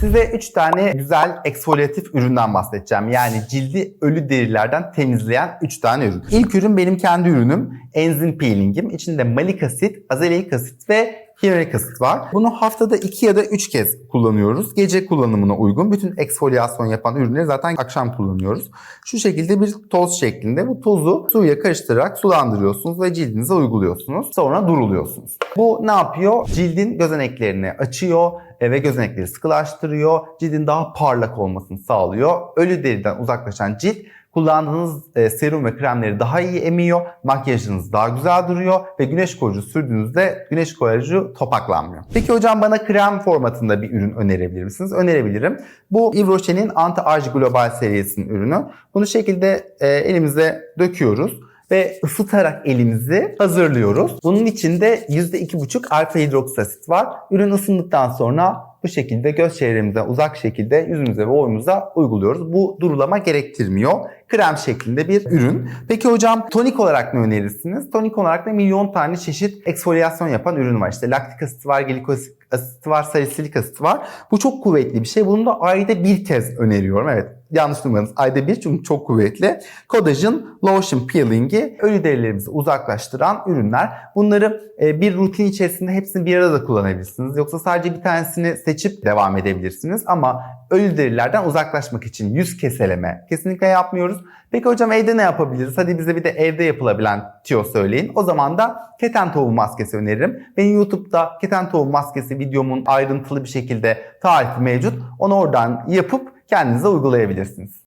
Size 3 tane güzel eksfolyatif üründen bahsedeceğim. Yani cildi ölü derilerden temizleyen 3 tane ürün. İlk ürün benim kendi ürünüm. Enzim peelingim. İçinde malik asit, azelik asit ve hyaluronik asit var. Bunu haftada 2 ya da 3 kez kullanıyoruz. Gece kullanımına uygun. Bütün eksfolyasyon yapan ürünleri zaten akşam kullanıyoruz. Şu şekilde bir toz şeklinde. Bu tozu suyla karıştırarak sulandırıyorsunuz ve cildinize uyguluyorsunuz. Sonra duruluyorsunuz. Bu ne yapıyor? Cildin gözeneklerini açıyor ve gözenekleri sıkılaştırıyor. Cildin daha parlak olmasını sağlıyor. Ölü deriden uzaklaşan cilt kullandığınız e, serum ve kremleri daha iyi emiyor. Makyajınız daha güzel duruyor ve güneş koruyucu sürdüğünüzde güneş koruyucu topaklanmıyor. Peki hocam bana krem formatında bir ürün önerebilir misiniz? Önerebilirim. Bu Yves Rocher'in Anti-Age Global serisinin ürünü. Bunu şekilde e, elimize döküyoruz ve ısıtarak elimizi hazırlıyoruz. Bunun içinde %2,5 alfa hidroksisit var. Ürün ısındıktan sonra bu şekilde göz çevremize uzak şekilde yüzümüze ve boyumuza uyguluyoruz. Bu durulama gerektirmiyor. Krem şeklinde bir ürün. Peki hocam tonik olarak ne önerirsiniz? Tonik olarak da milyon tane çeşit eksfolyasyon yapan ürün var. İşte laktik asit var, glikosit asit var, salisilik asit var. Bu çok kuvvetli bir şey. Bunu da ayda bir kez öneriyorum. Evet yanlış duymadınız. Ayda bir çünkü çok kuvvetli. Collagen Lotion Peeling'i ölü derilerimizi uzaklaştıran ürünler. Bunları e, bir rutin içerisinde hepsini bir arada kullanabilirsiniz. Yoksa sadece bir tanesini seçip devam edebilirsiniz. Ama ölü derilerden uzaklaşmak için yüz keseleme kesinlikle yapmıyoruz. Peki hocam evde ne yapabiliriz? Hadi bize bir de evde yapılabilen tiyo söyleyin. O zaman da keten tohumu maskesi öneririm. Benim YouTube'da keten tohumu maskesi videomun ayrıntılı bir şekilde tarifi mevcut. Onu oradan yapıp kendinize uygulayabilirsiniz.